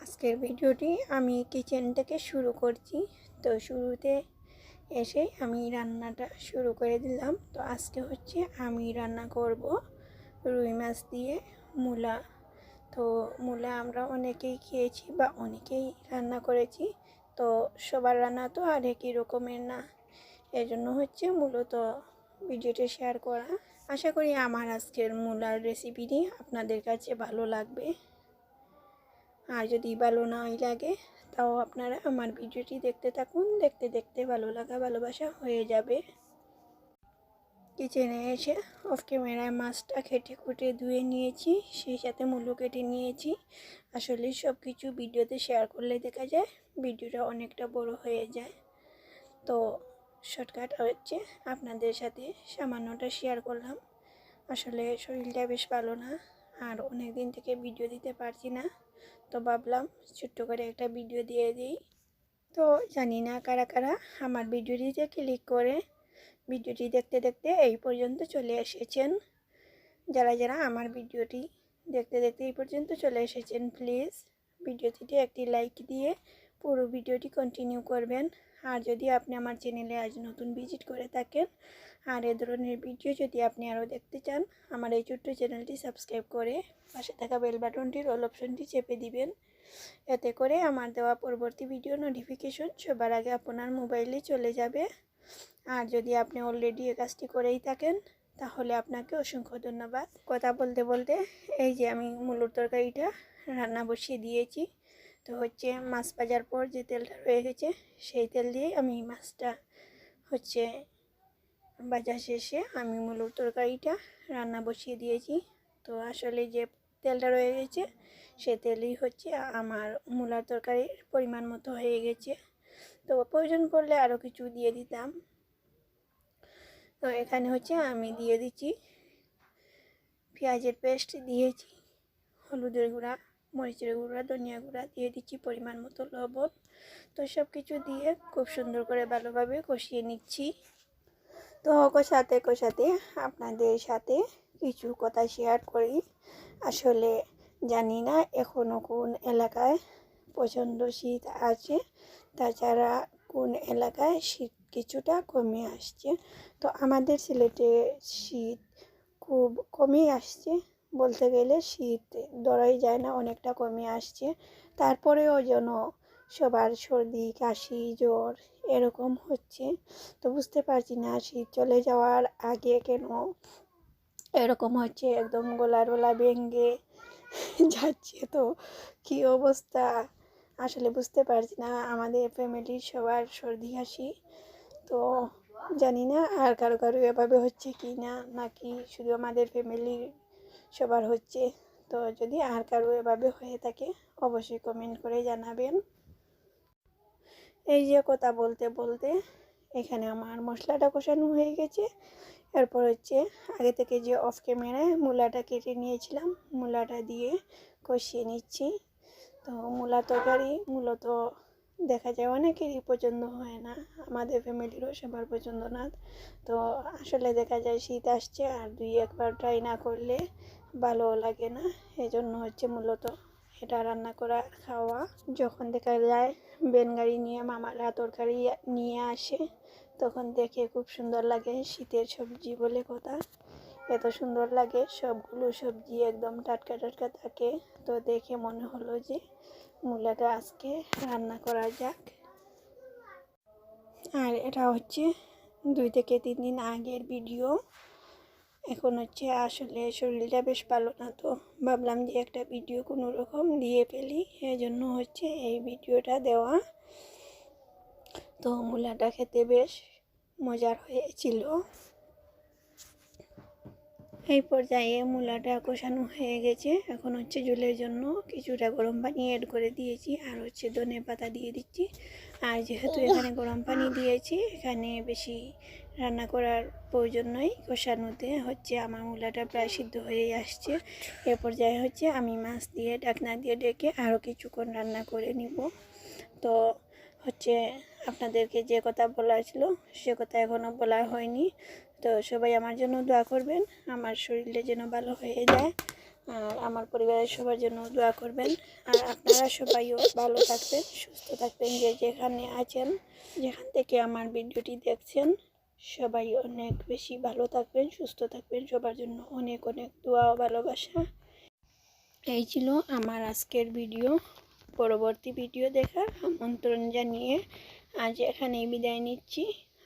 আজকের ভিডিওটি আমি কিচেন থেকে শুরু করছি। তো শুরুতে এসে আমি রান্নাটা শুরু করে দিলাম। তো আজকে হচ্ছে আমি রান্না করব রুই মাছ দিয়ে মূলা। তো মূলা আমরা অনেকেই খেয়েছি বা অনেকেই রান্না করেছি। তো সবার রান্না তো আর একই রকমের না। এজন্য হচ্ছে মূলত ভিডিওটি শেয়ার করা। আশা করি আমার আজকের মূলার রেসিপিটি আপনাদের কাছে ভালো লাগবে। আর যদি ভালো নাই লাগে, তাও আপনারা আমার ভিডিওটি দেখতে থাকুন। দেখতে দেখতে ভালো লাগা, ভালোবাসা হয়ে যাবে। কিচেনে এসে অফ ক্যামেরায় মাছটা খেটে খুঁটে ধুয়ে নিয়েছি, সেই সাথে মূল্য কেটে নিয়েছি। আসলে সব কিছু ভিডিওতে শেয়ার করলে দেখা যায়, ভিডিওটা অনেকটা বড় হয়ে যায়। তো শর্টকাট হচ্ছে আপনাদের সাথে সামান্যটা শেয়ার করলাম। আসলে শরীরটা বেশ ভালো না, আর অনেক দিন থেকে ভিডিও দিতে পারছি না। তো ভাবলাম ছোট্ট করে একটা ভিডিও দিয়ে দিই। তো জানি না কারা কারা আমার ভিডিওটিতে ক্লিক করে ভিডিওটি দেখতে দেখতে এই পর্যন্ত চলে এসেছেন। যারা যারা আমার ভিডিওটি দেখতে দেখতে এই পর্যন্ত চলে এসেছেন প্লিজ ভিডিওটিতে একটি লাইক দিয়ে পুরো ভিডিওটি কন্টিনিউ করবেন। আর যদি আপনি আমার চ্যানেলে আজ নতুন ভিজিট করে থাকেন, আর এ ধরনের ভিডিও যদি আপনি আরও দেখতে চান, আমার এই ছোট্ট চ্যানেলটি সাবস্ক্রাইব করে পাশে থাকা বেল বাটনটির অল অপশনটি চেপে দিবেন। এতে করে আমার দেওয়া পরবর্তী ভিডিও নোটিফিকেশন সবার আগে আপনার মোবাইলে চলে যাবে। আর যদি আপনি অলরেডি এ কাজটি করেই থাকেন, তাহলে আপনাকে অসংখ্য ধন্যবাদ। কথা বলতে বলতে এই যে আমি মূলর তরকারিটা রান্না বসিয়ে দিয়েছি। তো হচ্ছে মাছ ভাজার পর যে তেলটা রয়ে গেছে, সেই তেল দিয়ে আমি মাছটা হচ্ছে ভাজা শেষে আমি মূলর তরকারিটা রান্না বসিয়ে দিয়েছি। তো আসলে যে তেলটা রয়ে গেছে, সে তেলই হচ্ছে আমার মূলার তরকারির পরিমাণ মতো হয়ে গেছে। তো প্রয়োজন পড়লে আরও কিছু দিয়ে দিতাম। তো এখানে হচ্ছে আমি দিয়ে দিচ্ছি পেঁয়াজের পেস্ট দিয়েছি, হলুদের গুঁড়া মরিচের গুঁড়া, ধনিয়া গুঁড়া দিয়ে দিচ্ছি পরিমাণ মতো লবণ। তো সব কিছু দিয়ে খুব সুন্দর করে ভালোভাবে কষিয়ে নিচ্ছি। তো কষাতে কষাতে আপনাদের সাথে কিছু কথা শেয়ার করি। আসলে জানি না এখনও কোন এলাকায় প্রচণ্ড শীত আছে, তাছাড়া কোন এলাকায় শীত কিছুটা কমে আসছে। তো আমাদের সিলেটে শীত খুব কমেই আসছে। বলতে গেলে শীত ধরাই যায় না, অনেকটা কমে আসছে। তারপরেও যেন সবার সর্দি, কাশি, জ্বর এরকম হচ্ছে। তো বুঝতে পারছি না শীত চলে যাওয়ার আগে কেন এরকম হচ্ছে, একদম গলা টলা ভেঙে যাচ্ছে। তো কি অবস্থা? আসলে বুঝতে পারছি না, আমাদের ফ্যামিলির সবার সর্দি, কাশি। তো জানি না আর কারও কারও এভাবে হচ্ছে কি না, নাকি শুধু আমাদের ফ্যামিলির সবার হচ্ছে। তো যদি আর কারও এভাবে হয়ে থাকে, অবশ্যই কমেন্ট করে জানাবেন। এই যে কথা বলতে বলতে এখানে আমার মশলাটা কষানো হয়ে গেছে। এরপর হচ্ছে আগে থেকে যে অফ ক্যামেরায় মূলাটা কেটে নিয়েছিলাম, মূলাটা দিয়ে কষিয়ে নিচ্ছি। তো মূলা তরকারি মূলত দেখা যায় অনেকেরই পছন্দ হয় না, আমাদের ফ্যামিলিরও সবার পছন্দ না। তো আসলে দেখা যায় শীত আসছে আর দুই একবার ট্রাই না করলে ভালো লাগে না, এজন্য হচ্ছে মূলত এটা রান্না করা খাওয়া। যখন দেখা যায় বেন গাড়ি নিয়ে মামারা তরকারি নিয়ে আসে, তখন দেখে খুব সুন্দর লাগে শীতের সবজি বলে কথা। এত সুন্দর লাগে, সবগুলো সবজি একদম টাটকা টাটকা থাকে, তো দেখে মনে হলো যে মূলাটা আজকে রান্না করা যাক। আর এটা হচ্ছে দুই থেকে তিন দিন আগের ভিডিও। এখন হচ্ছে আসলে শরীরটা বেশ ভালো না তো। ভাবলাম যে একটা ভিডিও কোনো রকম দিয়ে ফেলি এই জন্য হচ্ছে এই ভিডিওটা দেওয়া। তো মূলাটা খেতে বেশ মজার হয়েছিল। এই পর্যায়ে মূলাটা কষানো হয়ে গেছে। এখন হচ্ছে ঝোলের জন্য কিছুটা গরম পানি অ্যাড করে দিয়েছি আর হচ্ছে ধনে পাতা দিয়ে দিচ্ছি। আর যেহেতু এখানে গরম পানি দিয়েছি, এখানে বেশি রান্না করার প্রয়োজন নয় কষানোতে হচ্ছে আমার মূলাটা প্রায় সিদ্ধ হয়ে আসছে। এ পর্যায়ে হচ্ছে আমি মাছ দিয়ে ঢাকনা দিয়ে ডেকে আরও কিছুক্ষণ রান্না করে নিব। তো হচ্ছে আপনাদেরকে যে কথা বলা ছিল, সে কথা এখনও বলা হয়নি। তো সবাই আমার জন্য দোয়া করবেন। আমার শরীরটা যেন ভালো হয়ে যায়। আর আমার পরিবারের সবার জন্য দোয়া করবেন। আর আপনারা সবাইও ভালো থাকবেন, সুস্থ থাকবেন। যে যেখানে আছেন, যেখান থেকে আমার ভিডিওটি দেখছেন, সবাই অনেক বেশি ভালো থাকবেন, সুস্থ থাকবেন। সবার জন্য অনেক অনেক দোয়া ও ভালোবাসা। এই ছিল আমার আজকের ভিডিও। পরবর্তী ভিডিও দেখার আমন্ত্রণ জানিয়ে আজ এখানেই বিদায় নিচ্ছি।